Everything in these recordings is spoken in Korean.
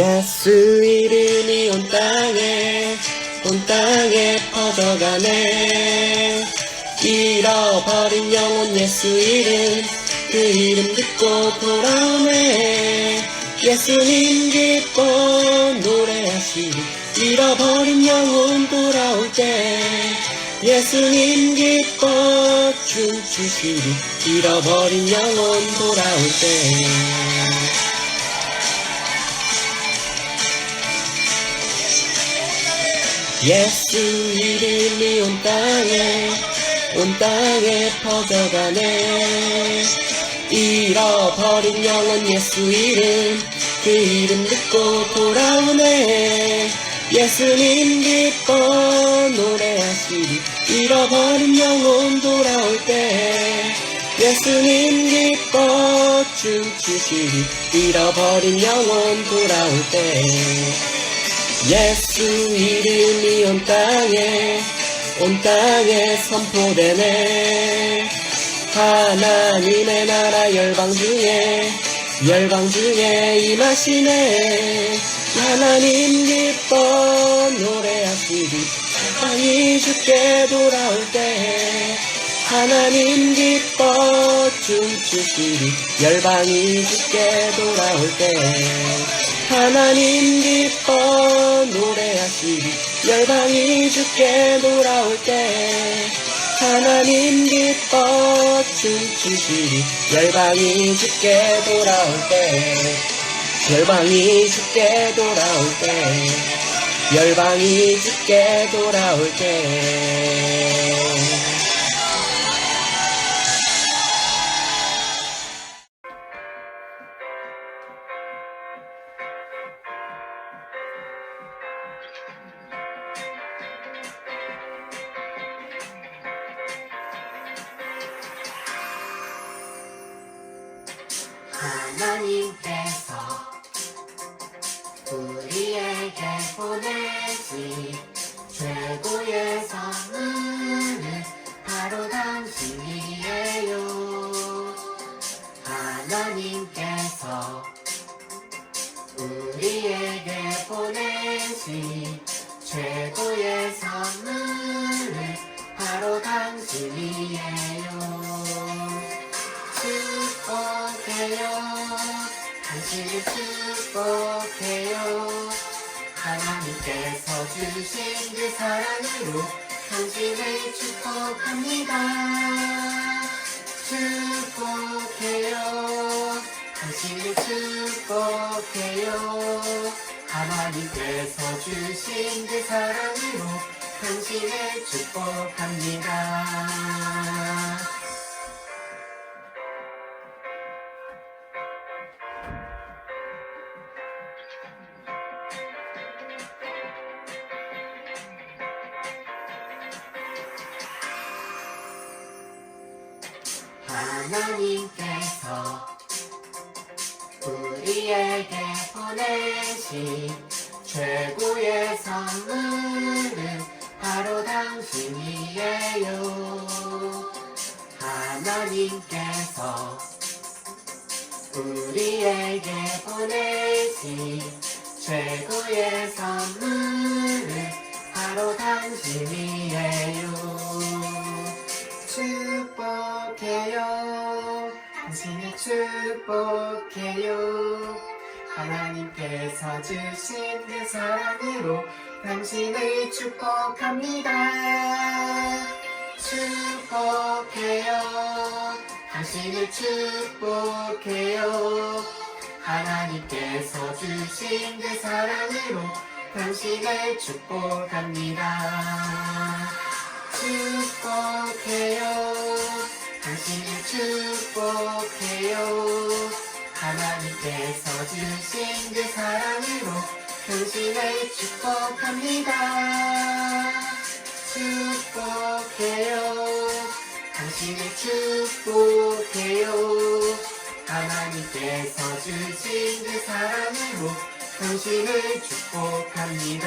예수 이름이 온 땅에 온 땅에 퍼져가네. 잃어버린 영혼 예수 이름 그 이름 듣고 돌아오네. 예수님 기뻐 노래하시리 잃어버린 영혼 돌아올 때. 예수님 기뻐 춤추시리 잃어버린 영혼 돌아올 때 예수 이름이 온 땅에 온 땅에 퍼져가네. 잃어버린 영혼 예수 이름 그 이름 듣고 돌아오네. 예수님 기뻐 노래하시리. 잃어버린 영혼 돌아올 때 예수님 기뻐 춤추시리. 잃어버린 영혼 돌아올 때 예수 이름이 온 땅에 온 땅에 선포되네. 하나님의 나라 열방 중에 열방 중에 임하시네. 하나님 기뻐 노래하시리 세상이 주께 돌아올 때 하나님 기뻐 춤추시리 열방이 주께 돌아올 때 하나님 기뻐 노래하시리. 열방이 주께 돌아올 때 하나님 기뻐 춤추시리. 열방이 주께 돌아올 때 열방이 주께 돌아올 때 열방이 주께 돌아올 때 보내신 최고의 선물은 바로 당신이에요. 하나님께서 우리에게 보내신 최고의 선물은 바로 당신이에요. 축복해요. 당신을 축복해요. 하나님께서 주신 그 사랑으로 당신을 축복합니다. 축복해요. 당신을 축복해요. 하나님께서 주신 그 사랑으로 당신을 축복합니다. 하나님께서 우리에게 보내신 최고의 선물은 바로 당신이에요. 하나님께서 우리에게 보내신 최고의 선물은 바로 당신이에요. 축복해요. 하나님께서 주신 그 사랑으로 당신을 축복합니다. 축복해요. 당신을 축복해요. 하나님께서 주신 그 사랑으로 당신을 축복합니다. 축복해요. 당신을 축복해요. 하나님께서 주신 그 사랑으로 당신을 축복합니다. 축복해요. 당신을 축복해요. 하나님께서 주신 그 사랑으로 당신을 축복합니다.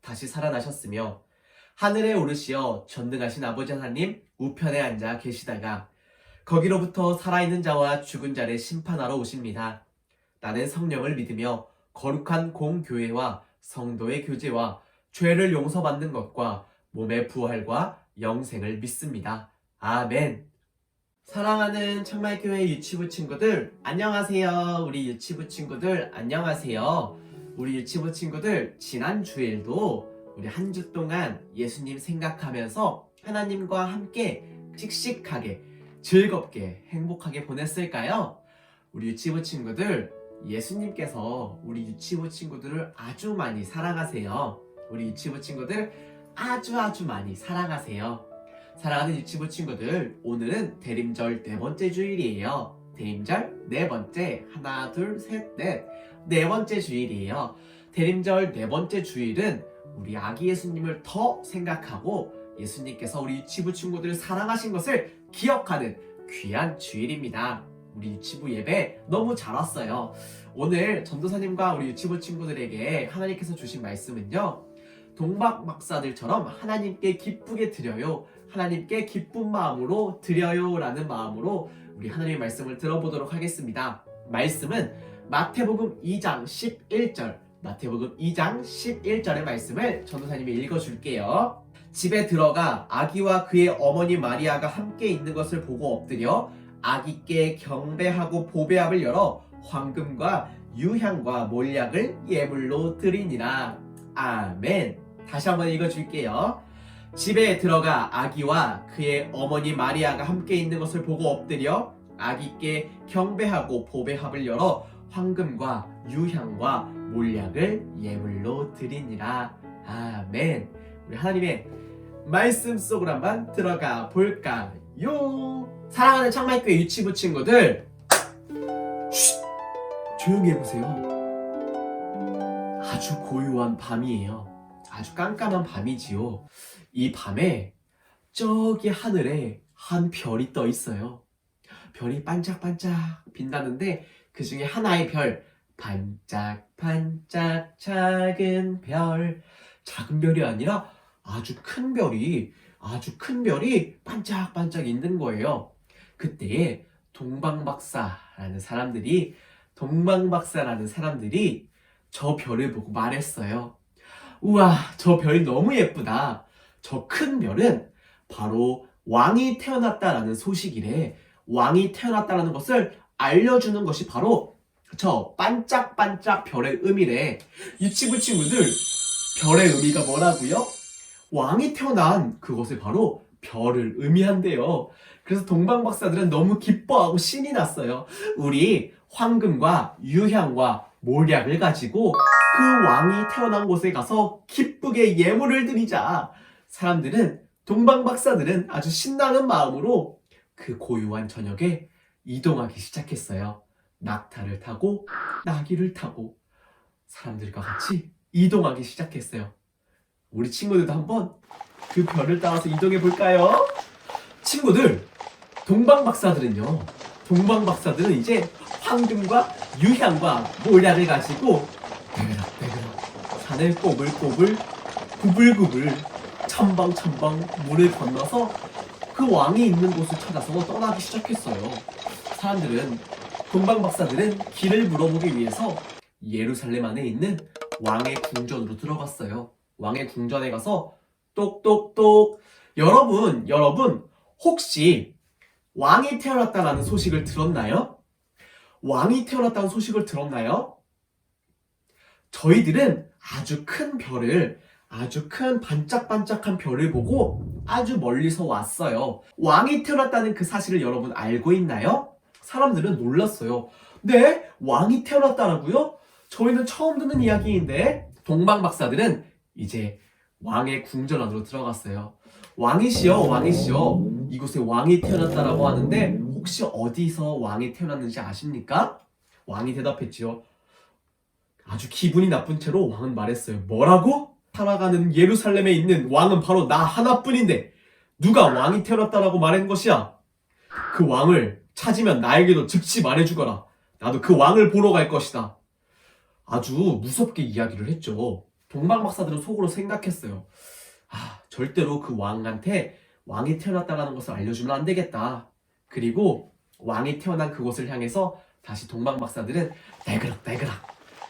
다시 살아나셨으며 하늘에 오르시어 전능하신 아버지 하나님 우편에 앉아 계시다가 거기로부터 살아있는 자와 죽은 자를 심판하러 오십니다. 나는 성령을 믿으며 거룩한 공교회와 성도의 교제와 죄를 용서받는 것과 몸의 부활과 영생을 믿습니다. 아멘. 사랑하는 청말교회 유치부 친구들, 안녕하세요. 우리 유치부 친구들, 안녕하세요. 우리 유치부 친구들, 지난 주일도 우리 한 주 동안 예수님 생각하면서 하나님과 함께 씩씩하게, 즐겁게, 행복하게 보냈을까요? 우리 유치부 친구들, 예수님께서 우리 유치부 친구들을 아주 많이 사랑하세요. 우리 유치부 친구들 아주 아주 많이 사랑하세요. 사랑하는 유치부 친구들, 오늘은 대림절 네 번째 주일이에요. 대림절 네 번째, 하나, 둘, 셋, 넷. 네 번째 주일이에요. 대림절 네 번째 주일은 우리 아기 예수님을 더 생각하고 예수님께서 우리 유치부 친구들을 사랑하신 것을 기억하는 귀한 주일입니다. 우리 유치부 예배 너무 잘 왔어요. 오늘 전도사님과 우리 유치부 친구들에게 하나님께서 주신 말씀은요. 동박 박사들처럼 하나님께 기쁘게 드려요. 하나님께 기쁜 마음으로 드려요. 라는 마음으로 우리 하나님의 말씀을 들어보도록 하겠습니다. 말씀은 마태복음 2장 11절, 마태복음 2장 11절의 말씀을 전도사님이 읽어줄게요. 집에 들어가 아기와 그의 어머니 마리아가 함께 있는 것을 보고 엎드려 아기께 경배하고 보배합을 열어 황금과 유향과 몰약을 예물로 드리니라. 아멘. 다시 한번 읽어줄게요. 집에 들어가 아기와 그의 어머니 마리아가 함께 있는 것을 보고 엎드려 아기께 경배하고 보배합을 열어 황금과 유향과 몰약을 예물로 드리니라. 아멘. 우리 하나님의 말씀 속으로 한번 들어가 볼까요? 사랑하는 창말교회 유치부 친구들, 쉿! 조용히 해보세요. 아주 고요한 밤이에요. 아주 깜깜한 밤이지요. 이 밤에 저기 하늘에 한 별이 떠 있어요. 별이 반짝반짝 빛나는데 그 중에 하나의 별, 반짝반짝 작은 별, 작은 별이 아니라 아주 큰 별이 아주 큰 별이 반짝반짝 있는 거예요. 그때에 동방박사라는 사람들이 동방박사라는 사람들이 저 별을 보고 말했어요. 우와, 저 별이 너무 예쁘다. 저 큰 별은 바로 왕이 태어났다라는 소식이래. 왕이 태어났다라는 것을 알려주는 것이 바로 저 반짝반짝 별의 의미래. 유치부 친구들, 별의 의미가 뭐라고요? 왕이 태어난 그것을 바로 별을 의미한대요. 그래서 동방 박사들은 너무 기뻐하고 신이 났어요. 우리 황금과 유향과 몰약을 가지고 그 왕이 태어난 곳에 가서 기쁘게 예물을 드리자. 사람들은 동방 박사들은 아주 신나는 마음으로 그 고요한 저녁에 이동하기 시작했어요. 낙타를 타고 나귀를 타고 사람들과 같이 이동하기 시작했어요. 우리 친구들도 한번 그 별을 따라서 이동해 볼까요? 친구들, 동방 박사들은요. 동방 박사들은 이제 황금과 유향과 몰약을 가지고 대그락대그락 산을 꼬불꼬불 구불구불 첨벙첨벙 물을 건너서 그 왕이 있는 곳을 찾아서 떠나기 시작했어요. 사람들은 동방 박사들은 길을 물어보기 위해서 예루살렘 안에 있는 왕의 궁전으로 들어갔어요. 왕의 궁전에 가서 똑똑똑 여러분 여러분 혹시 왕이 태어났다라는 소식을 들었나요? 왕이 태어났다는 소식을 들었나요? 저희들은 아주 큰 별을 아주 큰 반짝반짝한 별을 보고 아주 멀리서 왔어요. 왕이 태어났다는 그 사실을 여러분 알고 있나요? 사람들은 놀랐어요. 네? 왕이 태어났다라고요? 저희는 처음 듣는 이야기인데 동방 박사들은 이제 왕의 궁전 안으로 들어갔어요. 왕이시여, 왕이시여, 이곳에 왕이 태어났다라고 하는데 혹시 어디서 왕이 태어났는지 아십니까? 왕이 대답했지요. 아주 기분이 나쁜 채로 왕은 말했어요. 뭐라고? 살아가는 예루살렘에 있는 왕은 바로 나 하나뿐인데 누가 왕이 태어났다라고 말한 것이야? 그 왕을 찾으면 나에게도 즉시 말해주거라. 나도 그 왕을 보러 갈 것이다. 아주 무섭게 이야기를 했죠. 동방 박사들은 속으로 생각했어요. 아, 절대로 그 왕한테 왕이 태어났다라는 것을 알려주면 안 되겠다. 그리고 왕이 태어난 그곳을 향해서 다시 동방 박사들은 내그락 내그락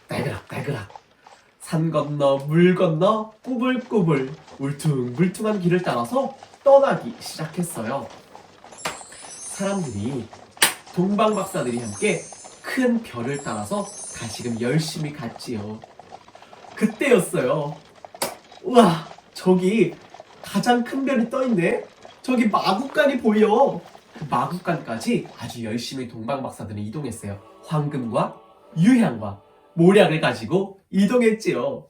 내그락 내그락 산 건너 물 건너 꾸불꾸불 울퉁불퉁한 길을 따라서 떠나기 시작했어요. 사람들이 동방 박사들이 함께 큰 별을 따라서 다시금 열심히 갔지요. 그때였어요. 우와, 저기 가장 큰 별이 떠 있네. 저기 마국간이 보여. 그 마국간까지 아주 열심히 동방 박사들은 이동했어요. 황금과 유향과 모략을 가지고 이동했지요.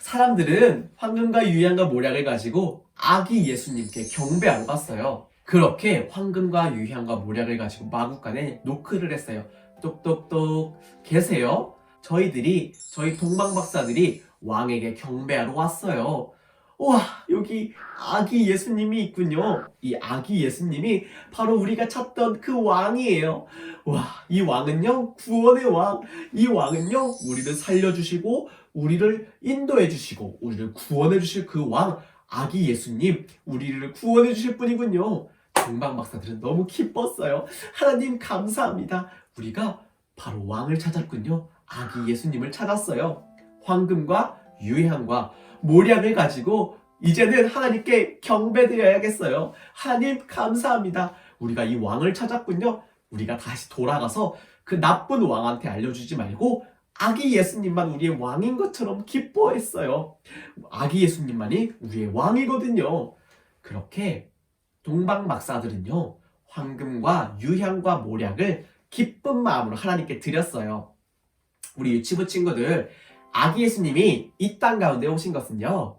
사람들은 황금과 유향과 모략을 가지고 아기 예수님께 경배하러 갔어요. 그렇게 황금과 유향과 모략을 가지고 마국간에 노크를 했어요. 똑똑똑 계세요? 저희들이 저희 동방박사들이 왕에게 경배하러 왔어요. 우와 여기 아기 예수님이 있군요. 이 아기 예수님이 바로 우리가 찾던 그 왕이에요. 와, 이 왕은요, 구원의 왕. 이 왕은요, 우리를 살려주시고, 우리를 인도해주시고, 우리를 구원해주실 그 왕, 아기 예수님, 우리를 구원해주실 분이군요. 동방 박사들은 너무 기뻤어요. 하나님 감사합니다. 우리가 바로 왕을 찾았군요. 아기 예수님을 찾았어요. 황금과 유향과 모략을 가지고 이제는 하나님께 경배드려야겠어요. 하나님 감사합니다. 우리가 이 왕을 찾았군요. 우리가 다시 돌아가서 그 나쁜 왕한테 알려주지 말고 아기 예수님만 우리의 왕인 것처럼 기뻐했어요. 아기 예수님만이 우리의 왕이거든요. 그렇게 동방 박사들은요, 황금과 유향과 모략을 기쁜 마음으로 하나님께 드렸어요. 우리 유치부 친구들, 아기 예수님이 이 땅 가운데 오신 것은요,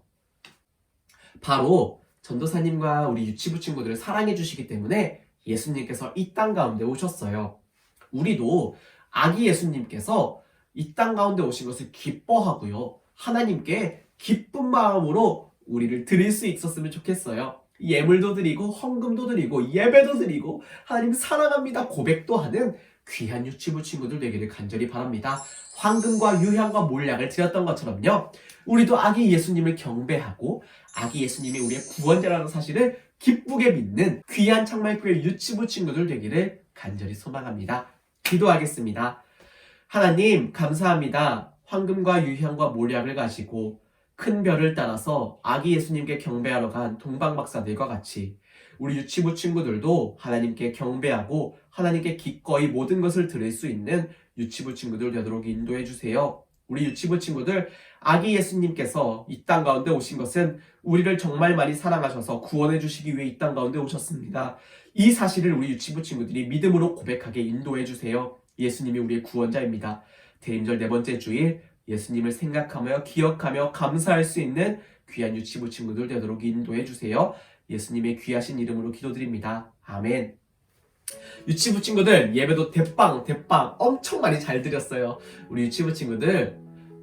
바로 전도사님과 우리 유치부 친구들을 사랑해 주시기 때문에 예수님께서 이 땅 가운데 오셨어요. 우리도 아기 예수님께서 이 땅 가운데 오신 것을 기뻐하고요. 하나님께 기쁜 마음으로 우리를 드릴 수 있었으면 좋겠어요. 예물도 드리고 헌금도 드리고 예배도 드리고 하나님 사랑합니다 고백도 하는 귀한 유치부 친구들 되기를 간절히 바랍니다. 황금과 유향과 몰약을 드렸던 것처럼요. 우리도 아기 예수님을 경배하고 아기 예수님이 우리의 구원자라는 사실을 기쁘게 믿는 귀한 창말교회 유치부 친구들 되기를 간절히 소망합니다. 기도하겠습니다. 하나님 감사합니다. 황금과 유향과 몰약을 가지고 큰 별을 따라서 아기 예수님께 경배하러 간 동방 박사들과 같이 우리 유치부 친구들도 하나님께 경배하고 하나님께 기꺼이 모든 것을 드릴 수 있는 유치부 친구들 되도록 인도해 주세요. 우리 유치부 친구들 아기 예수님께서 이 땅 가운데 오신 것은 우리를 정말 많이 사랑하셔서 구원해 주시기 위해 이 땅 가운데 오셨습니다. 이 사실을 우리 유치부 친구들이 믿음으로 고백하게 인도해 주세요. 예수님이 우리의 구원자입니다. 대임절 네 번째 주일 예수님을 생각하며 기억하며 감사할 수 있는 귀한 유치부 친구들 되도록 인도해 주세요. 예수님의 귀하신 이름으로 기도드립니다. 아멘. 유치부 친구들 예배도 대빵 대빵 엄청 많이 잘 드렸어요. 우리 유치부 친구들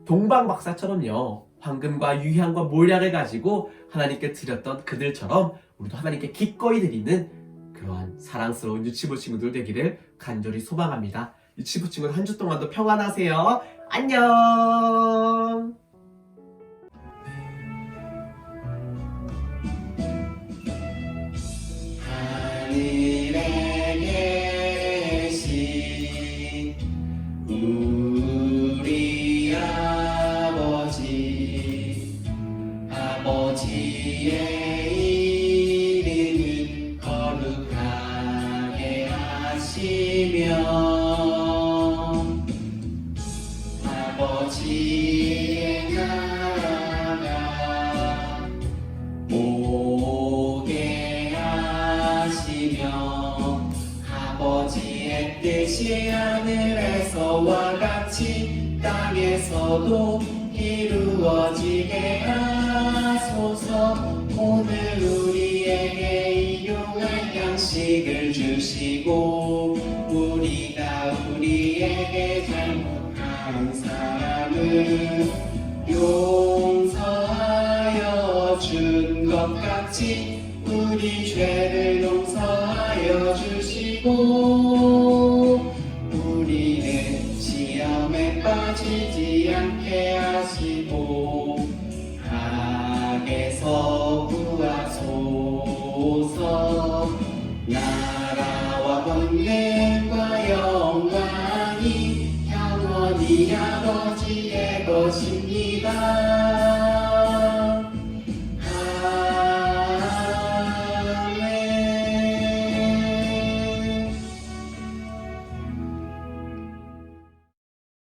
동방 박사처럼요. 황금과 유향과 몰약을 가지고 하나님께 드렸던 그들처럼 우리도 하나님께 기꺼이 드리는 그러한 사랑스러운 유치부 친구들 되기를 간절히 소망합니다. 유치부 친구들 한 주 동안도 평안하세요. 안녕. 같이 땅에서도 이루어지게 하소서. 오늘 우리에게 일용할 양식을 주시고 우리가 우리에게 잘못한 사람을 용서하여 준 것 같이 우리 죄를 용서하여 주시고 빠지지 않게 하시고 악에서 구하소서